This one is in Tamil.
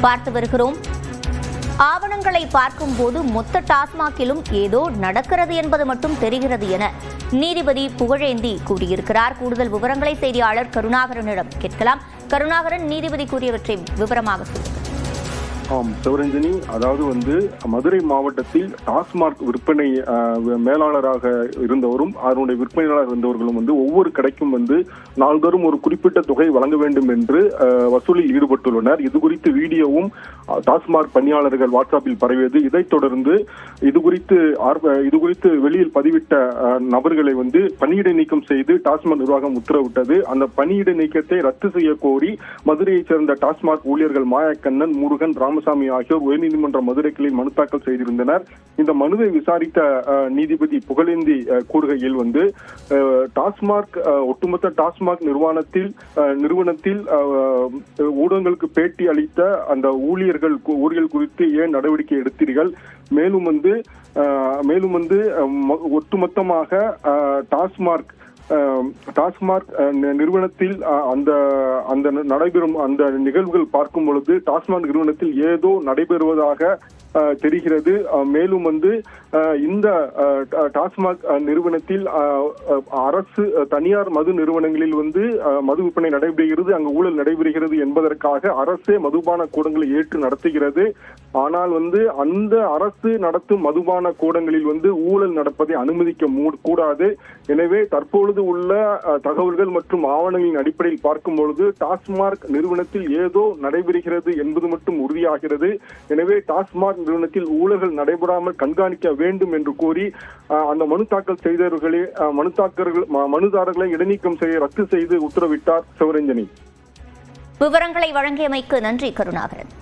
பார்த்து வருகிறோம். ஆவணங்களை பார்க்கும்போது மொத்த டாஸ்மாகிலும் ஏதோ நடக்கிறது என்பது மட்டும் தெரிகிறது என நீதிபதி புகழேந்தி கூறியிருக்கிறார். கூடுதல் விவரங்களை செய்தியாளர் கருணாகரனிடம் கேட்கலாம். கருணாகரன் நீதிபதி கூறியவற்றை விவரமாக சொல்லுங்கள். ஆம் சிவரஞ்சனி அதாவது வந்து மதுரை மாவட்டத்தில் டாஸ்மார்க் விற்பனை மேலாளராக இருந்தவரும் அதனுடைய விற்பனையாளர் இருந்தவர்களும் வந்து ஒவ்வொரு கடைக்கும் வந்து நாள்தோறும் ஒரு குறிப்பிட்ட தொகை வழங்க வேண்டும் என்று வசூலில் ஈடுபட்டுள்ளனர். இது குறித்து வீடியோவும் டாஸ்மாக் டாஸ்மார்க் பணியாளர்கள் வாட்ஸ்அப்பில் பரவியது. இதைத் தொடர்ந்து இது குறித்து ஆர்வ- இது குறித்து வெளியில் பதிவிட்ட நபர்களை வந்து பணியிடை நீக்கம் செய்து டாஸ்மாக் நிர்வாகம் உத்தரவிட்டது. அந்த பணியிடை நீக்கத்தை ரத்து செய்ய கோரி மதுரையைச் சேர்ந்த டாஸ்மாக் ஊழியர்கள் மாயக்கண்ணன் முருகன் ராம் ராமசாமி ஆகியோர் உயர்நீதிமன்ற மதுரை கிளை மனு தாக்கல் செய்திருந்தனர். இந்த மனுவை விசாரித்த நீதிபதி புகழேந்தி கூறுகையில் வந்து டாஸ்மாக் ஒட்டுமொத்த டாஸ்மாக் நிறுவனத்தில் நிறுவனத்தில் ஊடகங்களுக்கு பேட்டி அளித்த அந்த ஊழியர்கள் ஊழியர்கள் குறித்து ஏன் நடவடிக்கை எடுத்தீர்கள்? மேலும் வந்து மேலும் வந்து ம- ஒட்டுமொத்தமாக டாஸ்மாக் டாஸ்மார்க் டாஸ்மாக் நிறுவனத்தில் அந்த அந்த ந- நடைபெறும் அந்த நிகழ்வுகள் பார்க்கும் பொழுது டாஸ்மாக் நிறுவனத்தில் ஏதோ நடைபெறுவதாக தெரிகிறது. மேலும் வந்து இந்த டாஸ்மாக் நிறுவனத்தில் அரசு தனியார் மது நிறுவனங்களில் வந்து மது விற்பனை நடைபெறுகிறது. அங்கு ஊழல் நடைபெறுகிறது என்பதற்காக அரசே மதுபான கூடங்களை ஏற்று நடத்துகிறது. ஆனால் வந்து அந்த அரசு நடத்தும் மதுபான கூடங்களில் வந்து ஊழல் நடப்பதை அனுமதிக்க மூ- கூடாது. எனவே தற்பொழுது உள்ள தகவல்கள் மற்றும் ஆவணங்களின் அடிப்படையில் பார்க்கும் பொழுது டாஸ்மார்க் நிறுவனத்தில் ஏதோ நடைபெறுகிறது என்பது மட்டும் உறுதியாகிறது. எனவே டாஸ்மார்க் நிறுவனத்தில் ஊழல்கள் நடைபெறாமல் கண்காணிக்க வேண்டும் என்று கூறி அந்த மனு தாக்கல் செய்தவர்களே மனு தாக்கர்கள் மனுதாரர்களை இடைநீக்கம் செய்ய ரத்து செய்து உத்தரவிட்டார் சிவரஞ்சனி. விவரங்களை வழங்கியமைக்கு நன்றி கருணாகரன்.